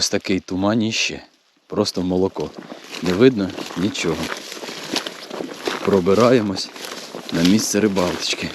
ось такий туманіще. Просто молоко. Не видно нічого. Пробираємось на місце рибалочки.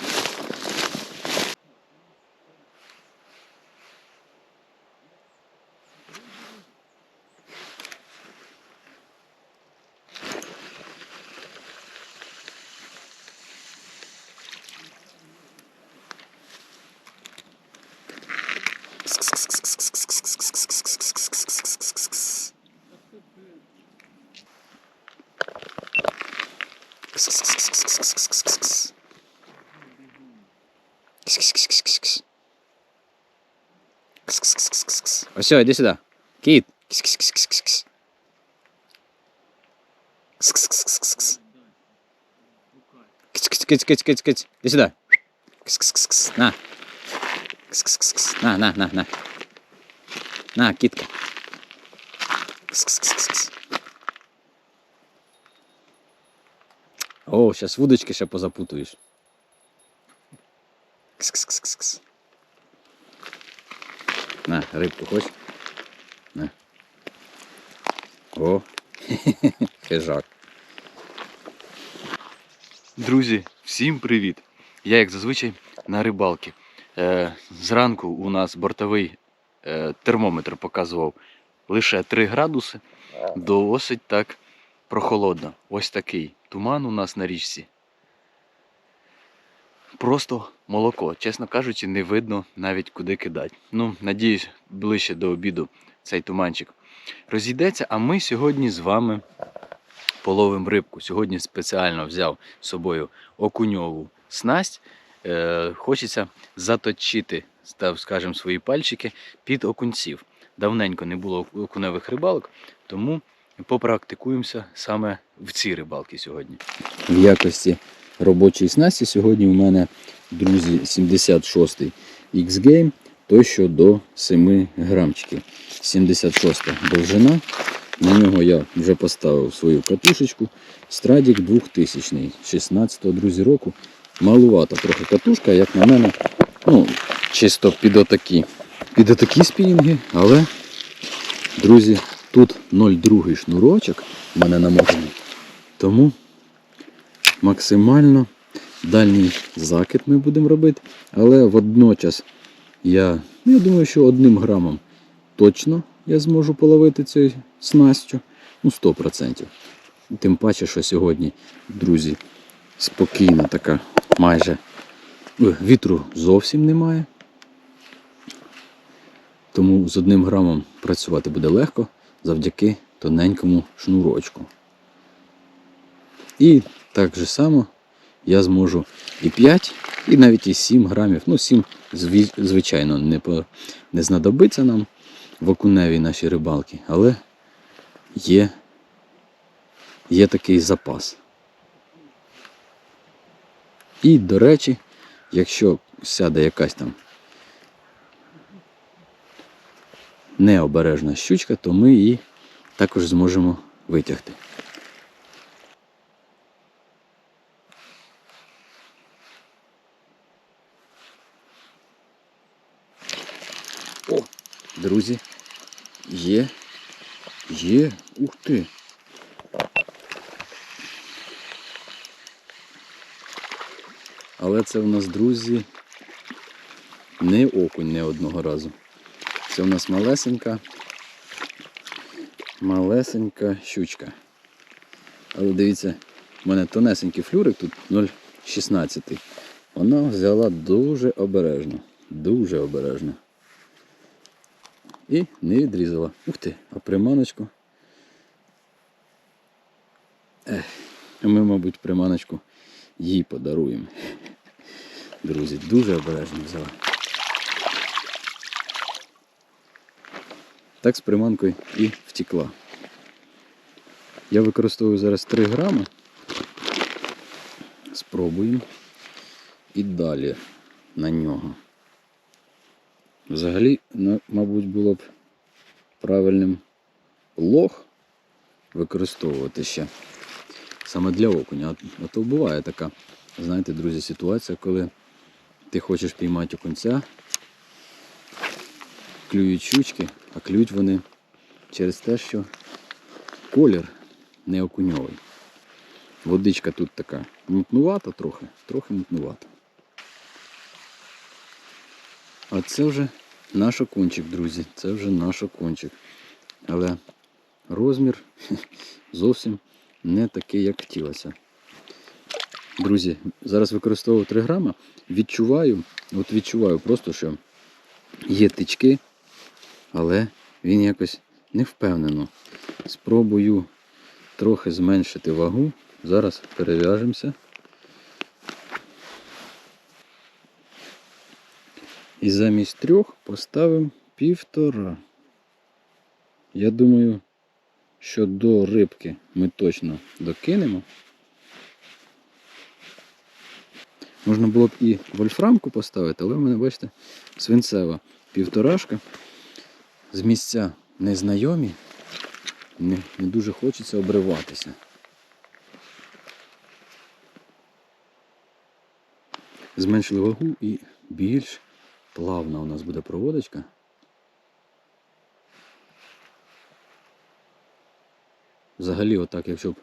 Ось, іди сюди. Кіт. Кс-кс-кс-кс-кс. Кс-кс-кс-кс-кс. Киць-киць-киць-киць-киць. Іди сюди. Кс-кс-кс-кс. На. Кс-кс-кс-кс. На, на, на, на. На, кітка. Кс-кс-кс-кс. О, зараз вудочки ще позапутуєш. Кс-кс-кс-кс. На, рибку хочеш? На. О, хижак. Друзі, всім привіт! Я, як зазвичай, на рибалці. Е, зранку у нас бортовий е, термометр показував лише 3 градуси. Досить так прохолодно. Ось такий туман у нас на річці. Просто молоко. Чесно кажучи, не видно навіть куди кидати. Ну, надіюсь, ближче до обіду цей туманчик розійдеться. А ми сьогодні з вами половимо рибку. Сьогодні спеціально взяв з собою окуньову снасть. Е, хочеться заточити, скажімо, свої пальчики під окунців. Давненько не було окуневих рибалок, тому попрактикуємося саме в цій рибалці сьогодні. В якості робочої снасті сьогодні у мене, друзі, 76-й X-Game, той що до 7 грамчиків. 76 довжина. На нього я вже поставив свою катушечку. Страдік 2000 16 друзі, року. Малувата трохи катушка, як на мене, ну, чисто під отакі, під отакі спінінги, але, друзі, тут 0,2 шнурочок у мене намотаний. Тому максимально дальній закид ми будемо робити, але водночас я, ну, я думаю, що одним грамом точно я зможу половити цю снастю. Ну, 100%. Тим паче, що сьогодні, друзі, спокійна така майже вітру зовсім немає. Тому з одним грамом працювати буде легко завдяки тоненькому шнурочку. І так же само я зможу і 5, і навіть і 7 грамів. Ну, 7, звичайно, не, по, не знадобиться нам в окуневій нашій рибалці, але є, є такий запас. І, до речі, якщо сяде якась там необережна щучка, то ми її також зможемо витягти. О, друзі, є, є, ух ти. Але це в нас, друзі, не окунь не одного разу. Це в нас малесенька, малесенька щучка. Але дивіться, в мене тонесенький флюрик тут 0,16. Вона взяла дуже обережно. Дуже обережно. І не відрізала. Ух ти, а приманочку. Ех, ми, мабуть, приманочку їй подаруємо. Друзі, дуже обережно взяла. Так з приманкою і втекла. Я використовую зараз 3 грами. Спробуємо. І далі на нього. Взагалі, на- мабуть, було б правильним лох використовувати ще саме для окуня. А то буває така, знаєте, друзі, ситуація, коли ти хочеш піймати окунця, клюють щучки, а клюють вони через те, що колір не окуньовий. Водичка тут така мутнувата трохи, трохи мутнувата. А це вже наш окунчик, друзі. Це вже наш окунчик. Але розмір зовсім не такий, як хотілося. Друзі, зараз використовую 3 грама. Відчуваю, от відчуваю просто, що є тички, але він якось не впевнено. Спробую трохи зменшити вагу. Зараз перев'яжемося. І замість трьох поставимо півтора. Я думаю, що до рибки ми точно докинемо. Можна було б і вольфрамку поставити, але в мене, бачите, свинцева півторашка. З місця незнайомі. Не, не дуже хочеться обриватися. Зменшили вагу і більш плавна у нас буде проводочка. Взагалі, отак, якщо б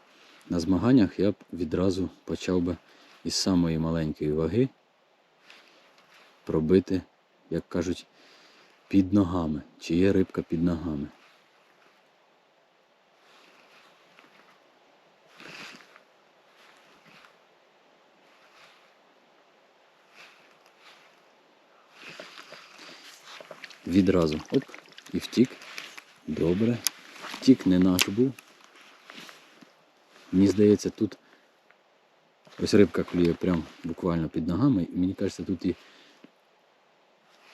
на змаганнях, я б відразу почав би із самої маленької ваги пробити, як кажуть, під ногами. Чи є рибка під ногами. Відразу оп, і втік. Добре. Втік не наш був. Мені здається, тут ось рибка клює прям буквально під ногами. І мені кажеться, тут і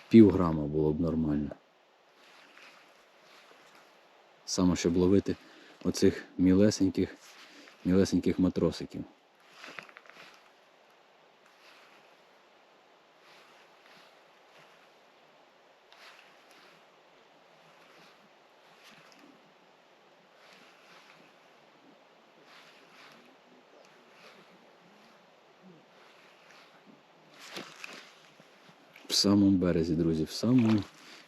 пів грама було б нормально. Саме щоб ловити оцих мілесеньких, мілесеньких матросиків. Самому березі, друзі, в самому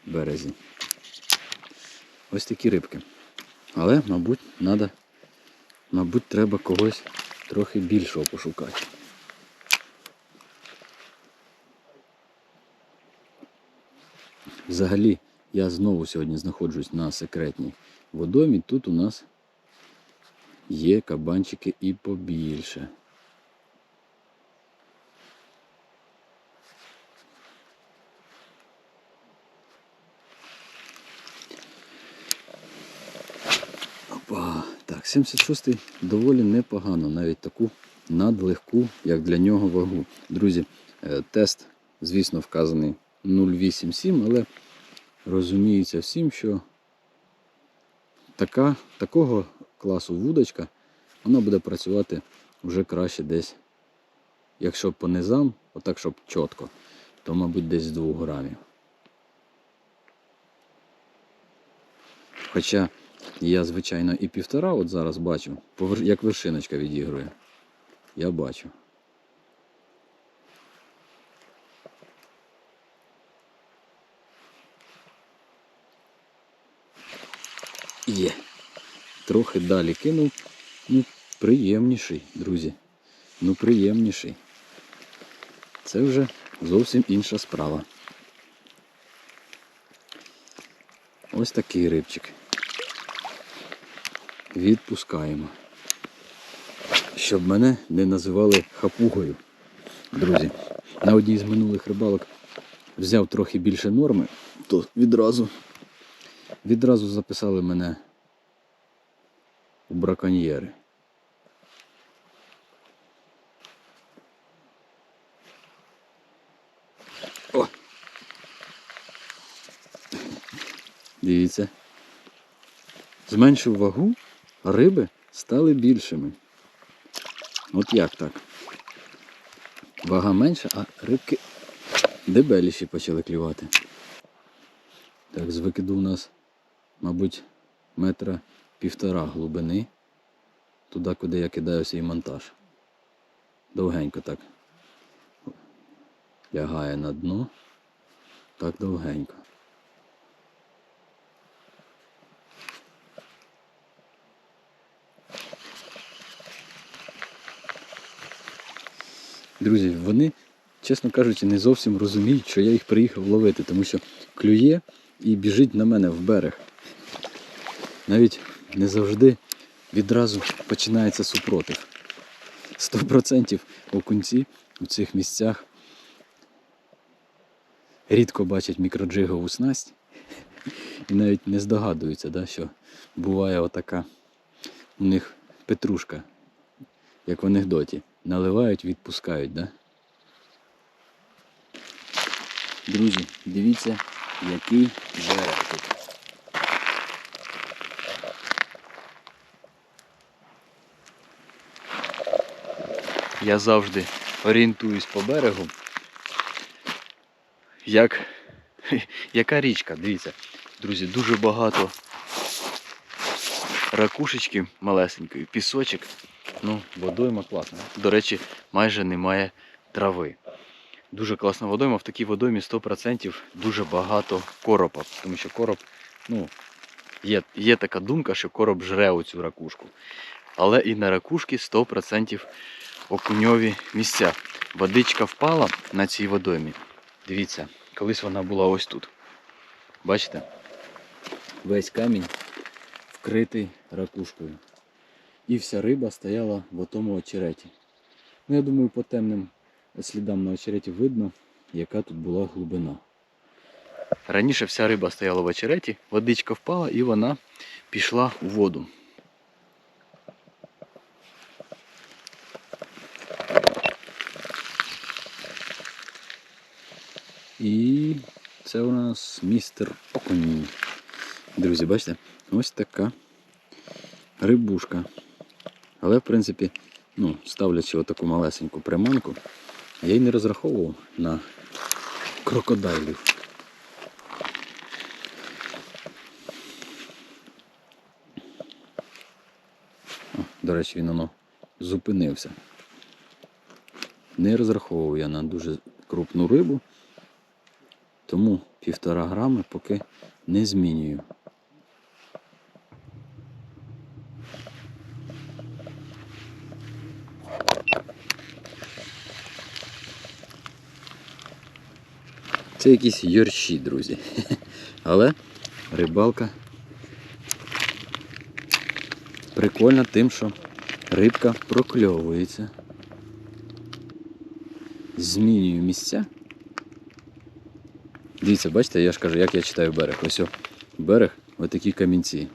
березі. Ось такі рибки. Але, мабуть, надо, мабуть, треба когось трохи більшого пошукати. Взагалі, я знову сьогодні знаходжусь на секретній водомі. Тут у нас є кабанчики і побільше. Опа. Так, 76-й доволі непогано, навіть таку надлегку, як для нього вагу. Друзі, е, тест, звісно, вказаний 0,87, але розуміється всім, що така, такого класу вудочка вона буде працювати вже краще десь, якщо по низам, отак, щоб чітко, то, мабуть, десь з 2 грамів. Хоча я, звичайно, і півтора от зараз бачу, як вершиночка відігрує. Я бачу. Є. Трохи далі кинув. Ну, приємніший, друзі. Ну, приємніший. Це вже зовсім інша справа. Ось такий рибчик. Відпускаємо. Щоб мене не називали хапугою. Друзі, на одній з минулих рибалок взяв трохи більше норми, то відразу, відразу записали мене у браконьєри. О! Дивіться. Зменшив вагу, риби стали більшими. От як так? Вага менша, а рибки дебеліші почали клювати. Так, з викиду у нас, мабуть, метра півтора глибини. Туди, куди я кидаю свій монтаж. Довгенько так. Лягає на дно. Так довгенько. Друзі, вони, чесно кажучи, не зовсім розуміють, що я їх приїхав ловити, тому що клює і біжить на мене в берег. Навіть не завжди відразу починається супротив. 100% окунці у цих місцях рідко бачать мікроджигову снасть і навіть не здогадуються, да, що буває отака у них петрушка, як в анекдоті. Наливають, відпускають, да? Друзі, дивіться, який берег тут. Я завжди орієнтуюсь по берегу. Як... Яка річка? Дивіться, друзі, дуже багато ракушечки малесенької, пісочок. Ну, водойма класна. До речі, майже немає трави. Дуже класна водойма. В такій водоймі 100% дуже багато коропа. Тому що короб, ну, є, є така думка, що короб жре оцю ракушку. Але і на ракушки 100% окуньові місця. Водичка впала на цій водоймі. Дивіться, колись вона була ось тут. Бачите? Весь камінь вкритий ракушкою. І вся риба стояла в отому очереті. Ну, я думаю, по темним слідам на очереті видно, яка тут була глибина. Раніше вся риба стояла в очереті, водичка впала і вона пішла у воду. І це у нас містер Окунь. Друзі, бачите? Ось така рибушка. Але, в принципі, ну, ставлячи отаку малесеньку приманку, я й не розраховував на крокодайлів. О, до речі, він воно зупинився. Не розраховував я на дуже крупну рибу, тому півтора грами поки не змінюю. Це якісь йорші, друзі. Але рибалка прикольна тим, що рибка прокльовується. Змінюю місця. Дивіться, бачите, я ж кажу, як я читаю берег. Ось о, берег, отакі камінці.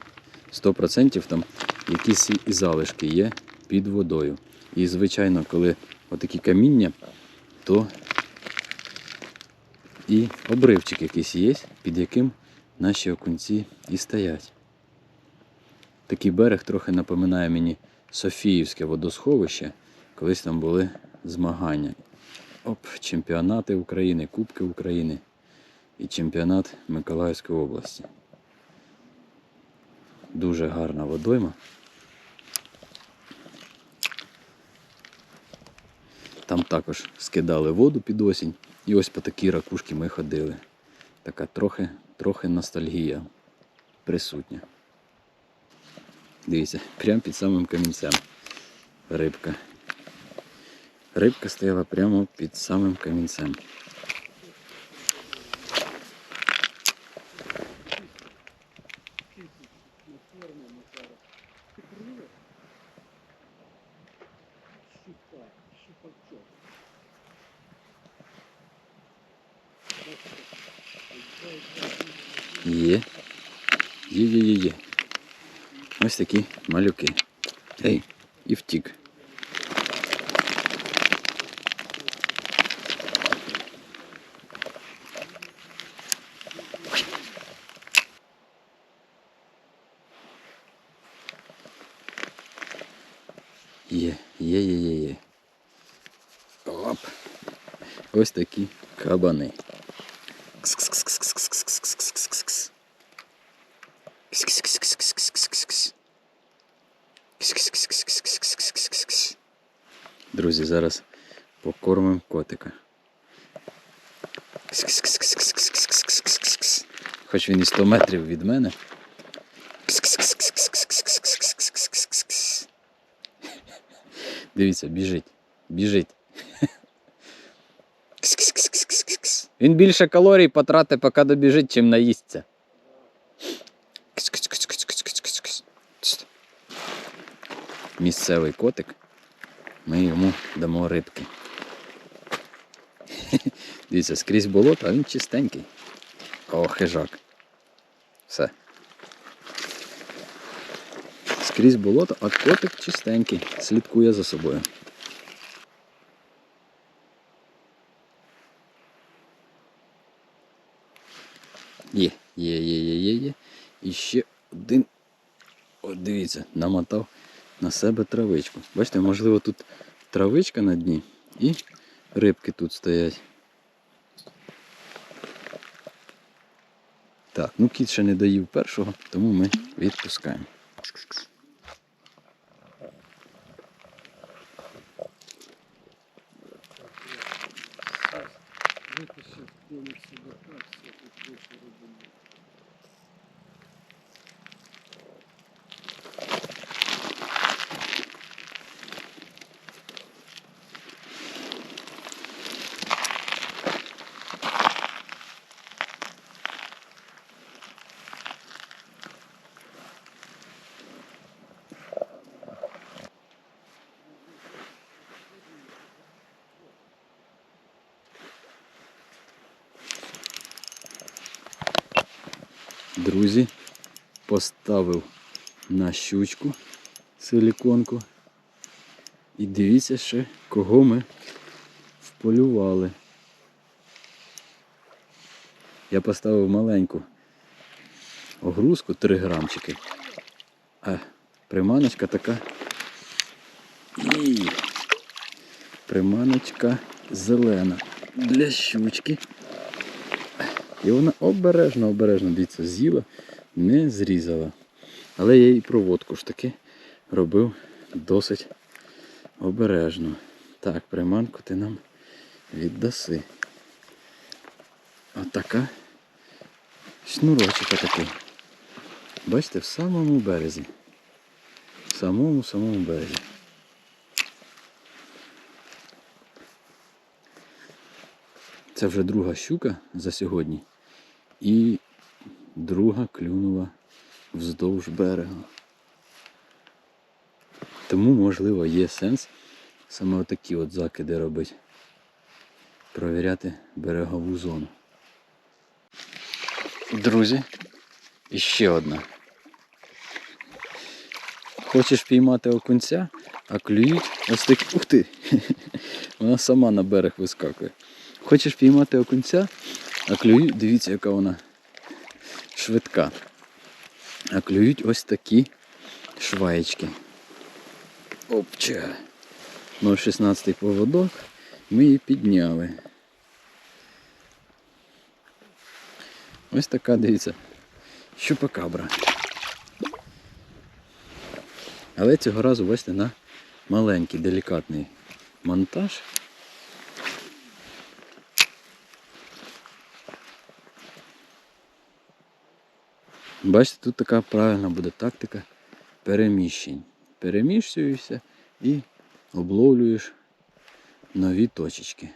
100% там якісь і залишки є під водою. І, звичайно, коли отакі каміння, то і обривчик якийсь є, під яким наші окунці і стоять. Такий берег трохи напоминає мені Софіївське водосховище. Колись там були змагання. Оп, чемпіонати України, Кубки України і чемпіонат Миколаївської області. Дуже гарна водойма. Там також скидали воду під осінь. І ось по такій ракушки ми ходили. Така трохи, трохи ностальгія присутня. Дивіться, прямо під самим камінцем рибка. Рибка стояла прямо під самим камінцем. Є. Є, є, є, є. Ось такі малюки. Ей, і втік. Є, є, є, є, є. Оп. Ось такі кабани. Друзі, зараз покормимо котика. Хоч він і 100 метрів від мене. Дивіться, біжить, біжить. Він більше калорій потратить, поки добіжить, чим наїсться. Місцевий котик. Ми йому дамо рибки. Дивіться, скрізь болото, а він чистенький. О, хижак. Все. Скрізь болото, а котик чистенький, слідкує за собою. Є, є, є, є, є, є. І ще один. От дивіться, намотав на себе травичку. Бачите, можливо, тут травичка на дні і рибки тут стоять. Так, ну кіт ще не доїв першого, тому ми відпускаємо. Вытащив домик судака, все тут больше рыбы Друзі, поставив на щучку силіконку. І дивіться ще, кого ми вполювали. Я поставив маленьку огрузку 3 грамчики. А приманочка така. І приманочка зелена для щучки. І вона обережно, обережно, дивіться, з'їла, не зрізала. Але я їй проводку ж таки робив досить обережно. Так, приманку ти нам віддаси. Отака шнурочок такий. Бачите, в самому березі. В самому самому березі. Це вже друга щука за сьогодні. І друга клюнула вздовж берега. Тому, можливо, є сенс саме отакі от закиди робити. Провіряти берегову зону. Друзі, і ще одна. Хочеш піймати окунця, а клюють ось такі. Ух ти! Вона сама на берег вискакує. Хочеш піймати окунця, а клюють, дивіться, яка вона швидка. А клюють ось такі шваєчки. Опча. 0,16 поводок. Ми її підняли. Ось така, дивіться, щупакабра. Але цього разу, бачите, на маленький делікатний монтаж. Бачите, тут така правильна буде тактика переміщень. Переміщуєшся і обловлюєш нові точечки.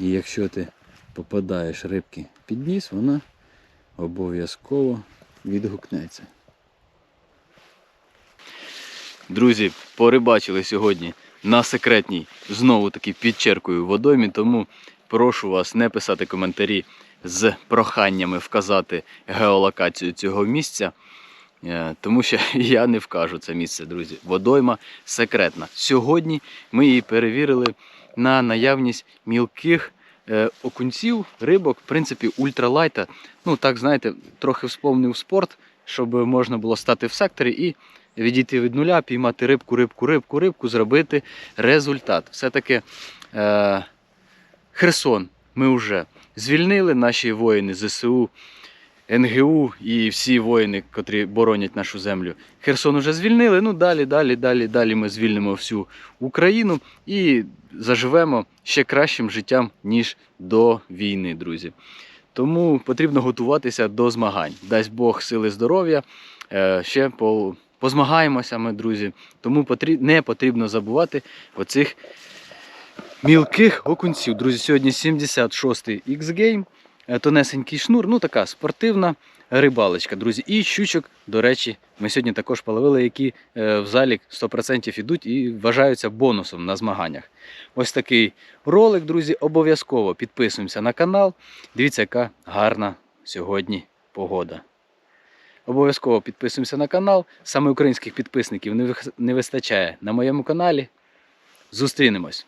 І якщо ти попадаєш рибки під ніс, вона обов'язково відгукнеться. Друзі, порибачили сьогодні на секретній, знову таки під черкою водоймі, тому прошу вас не писати коментарі з проханнями вказати геолокацію цього місця. е, Тому що я не вкажу це місце, друзі. Водойма секретна. Сьогодні ми її перевірили на наявність мілких е, окунців, рибок, в принципі, ультралайта. Ну, так, знаєте, трохи вспомнив спорт, щоб можна було стати в секторі і відійти від нуля, піймати рибку, рибку, рибку, рибку, зробити результат. Все-таки е, Херсон ми вже звільнили наші воїни ЗСУ, НГУ і всі воїни, котрі боронять нашу землю. Херсон уже звільнили. Ну далі, далі, далі, далі ми звільнимо всю Україну і заживемо ще кращим життям, ніж до війни, друзі. Тому потрібно готуватися до змагань. Дасть Бог сили здоров'я. Е, Ще по позмагаємося ми, друзі. Тому не потрібно забувати оцих мілких окунців. Друзі, сьогодні 76-й X-Game, е, тонесенький шнур, ну така спортивна рибалочка, друзі. І щучок, до речі, ми сьогодні також половили, які е, в залік 100% ідуть і вважаються бонусом на змаганнях. Ось такий ролик, друзі. Обов'язково підписуємося на канал. Дивіться, яка гарна сьогодні погода. Обов'язково підписуємося на канал. Саме українських підписників не вистачає на моєму каналі. Зустрінемось.